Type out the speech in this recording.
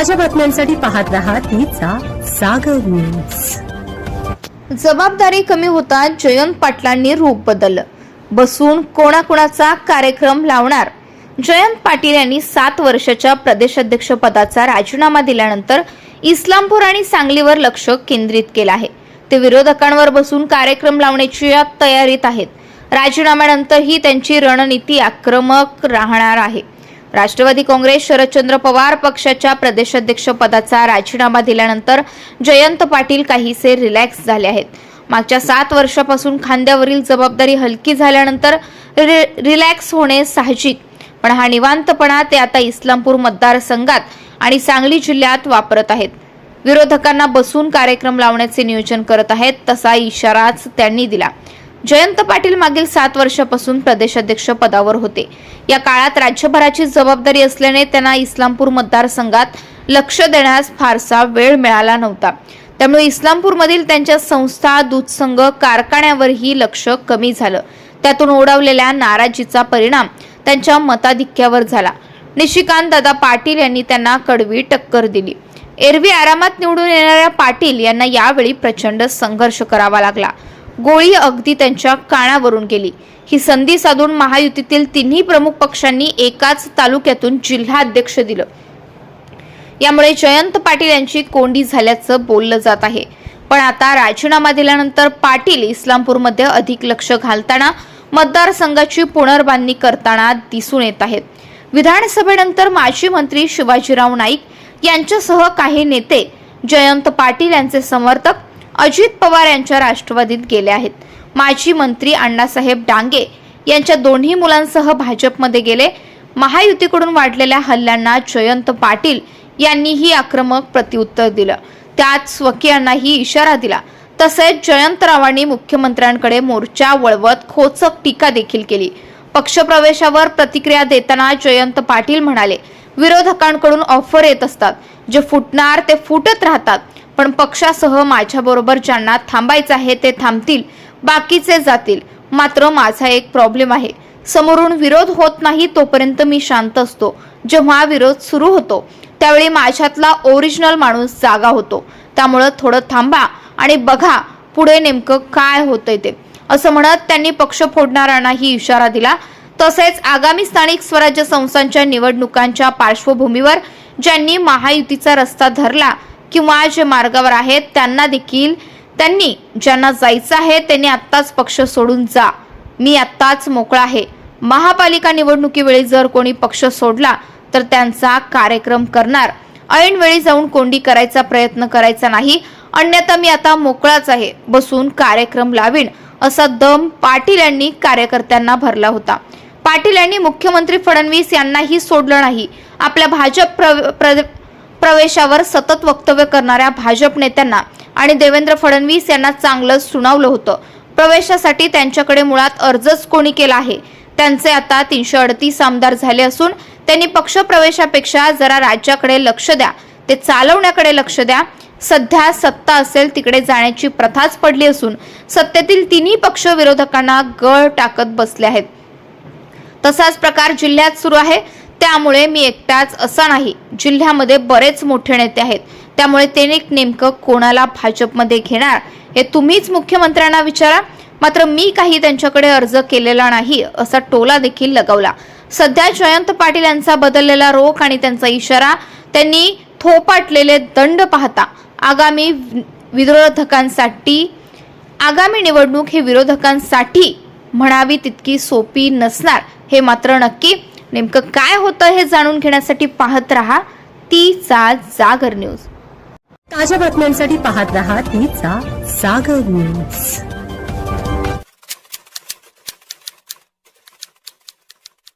ताज्या बातम्यांसाठी पाहत राहा तीचा सागर न्यूज जबाबदारी कमी होता जयंत पाटलांनी रूप बदललं. बसून कोणाकोणाचा कार्यक्रम लावणार? जयंत पाटील यांनी सात वर्षाच्या प्रदेशाध्यक्ष पदाचा राजीनामा दिल्यानंतर इस्लामपूर आणि सांगलीवर लक्ष केंद्रित केलं आहे. ते विरोधकांवर बसून कार्यक्रम लावण्याची तयारीत आहेत. राजीनाम्यानंतरही त्यांची रणनीती आक्रमक राहणार आहे. राष्ट्रवादी काँग्रेस शरदचंद्र पवार पक्षाच्या प्रदेशाध्यक्ष पदाचा राजीनामा दिल्यानंतर जयंत पाटील काहीसे रिलॅक्स झाले आहेत. मागच्या सात वर्षापासून खांद्यावरील जबाबदारी हलकी झाल्यानंतर रि रिलॅक्स होणे साहजिक पण हा निवांतपणा ते आता इस्लामपूर मतदारसंघात आणि सांगली जिल्ह्यात वापरत आहेत. विरोधकांना बसून कार्यक्रम लावण्याचे नियोजन करत आहेत तसा इशाराच त्यांनी दिला. जयंत पाटील मागील सात वर्षापासून प्रदेशाध्यक्ष पदावर होते. या काळात राज्यभराची जबाबदारी असल्याने त्यांना इस्लामपूर मतदारसंघात लक्ष देण्यास फारसा वेळ मिळाला नव्हता. त्यामुळे इस्लामपूरमधील त्यांच्या संस्था दूध संघ कारखान्यावरही लक्ष कमी झालं. त्यातून ओढवलेल्या नाराजीचा परिणाम त्यांच्या मताधिक्यावर झाला. निशिकांत दादा पाटील यांनी त्यांना कडवी टक्कर दिली. एरवी आरामात निवडून येणाऱ्या पाटील यांना यावेळी प्रचंड संघर्ष करावा लागला. गोळी अगदी त्यांच्या कानावरून गेली. ही संधी साधून महायुतीतील तिन्ही प्रमुख पक्षांनी एकाच तालुक्यातून जिल्हा अध्यक्ष दिलं. यामुळे जयंत पाटील यांची कोंडी झाल्याचं बोललं जात आहे. पण आता राजीनामा दिल्यानंतर पाटील इस्लामपूरमध्ये अधिक लक्ष घालताना मतदारसंघाची पुनर्बांधणी करताना दिसून येत आहेत. विधानसभेनंतर माजी मंत्री शिवाजीराव नाईक यांच्यासह काही नेते जयंत पाटील यांचे समर्थक अजित पवार यांच्या राष्ट्रवादीत गेले आहेत. माजी मंत्री अण्णासाहेब डांगे यांच्या दोन्ही मुलांसह भाजपमध्ये गेले. महायुतीकडून वाढलेल्या हल्ल्यांना जयंत पाटील यांनीही आक्रमक प्रत्युत्तर दिलं. त्यात स्वकीयांनाही इशारा दिला. तसेच जयंतरावांनी मुख्यमंत्र्यांकडे मोर्चा वळवत खोचक टीका देखील केली. पक्षप्रवेशावर प्रतिक्रिया देताना जयंत पाटील म्हणाले विरोधकांकडून ऑफर येत असतात. जे फुटणार ते फुटत राहतात. पण पक्षासह माझ्याबरोबर ज्यांना थांबायचं आहे ते थांबतील बाकीचे जातील. मात्र माझा एक प्रॉब्लेम आहे. समोरून विरोध होत नाही तोपर्यंत मी शांत असतो. जेव्हा विरोध सुरू होतो त्यावेळी माझ्यातला ओरिजिनल माणूस जागा होतो. त्यामुळं थोडं थांबा आणि बघा पुढे नेमकं काय होतंय ते. असं म्हणत त्यांनी पक्ष फोडणाऱ्यांनाही इशारा दिला. तसेच आगामी स्थानिक स्वराज्य संस्थांच्या निवडणुकांच्या पार्श्वभूमीवर ज्यांनी महायुतीचा रस्ता धरला किंवा जे मार्गावर आहेत त्यांना देखील त्यांनी ज्यांना जायचं आहे त्यांनी आत्ताच पक्ष सोडून जा. मी आत्ताच मोकळा आहे. महापालिका निवडणुकीवेळी जर कोणी पक्ष सोडला तर त्यांचा कार्यक्रम करणार. ऐनवेळी जाऊन कोंडी करायचा प्रयत्न करायचा नाही. अन्यथा मी आता मोकळाच आहे. बसून कार्यक्रम लावीन असा दम पाटील यांनी कार्यकर्त्यांना भरला होता. पाटील यांनी मुख्यमंत्री फडणवीस यांनाही सोडलं नाही. आपल्या भाजप प्रव- प्र- प्रवेशावर सतत वक्तव्य करणाऱ्या भाजप नेत्यांना आणि देवेंद्र फडणवीस यांना चांगलंच सुनावलं होतं. प्रवेशासाठी त्यांच्याकडे मुळात अर्जच कोणी केला आहे? त्यांचे आता तीनशे अडतीस आमदार झाले असून त्यांनी पक्ष प्रवेशापेक्षा जरा राज्याकडे लक्ष द्या. ते चालवण्याकडे लक्ष द्या. सध्या सत्ता असेल तिकडे जाण्याची प्रथाच पडली असून सत्तेतील तिन्ही पक्ष विरोधकांना गळ टाकत बसले आहेत. तसाच प्रकार जिल्ह्यात सुरू आहे. त्यामुळे मी एकटाच असा नाही. जिल्ह्यामध्ये बरेच मोठे नेते आहेत. त्यामुळे ते नेमकं कोणाला भाजपमध्ये घेणार हे तुम्हीच मुख्यमंत्र्यांना विचारा. मात्र मी काही त्यांच्याकडे अर्ज केलेला नाही असा टोला देखील लगावला. सध्या जयंत पाटील यांचा बदललेला रोख आणि त्यांचा इशारा त्यांनी थोपाटलेले दंड पाहता. आगामी विरोधकांसाठी आगामी निवडणूक ही विरोधकांसाठी म्हणावी तितकी सोपी नसणार हे मात्र नक्की नेमकं काय होतं हे जाणून घेण्यासाठी पाहत रहा तीचा जागर न्यूज. ताज्या बातम्यांसाठी पाहत रहा तीचा जागर न्यूज.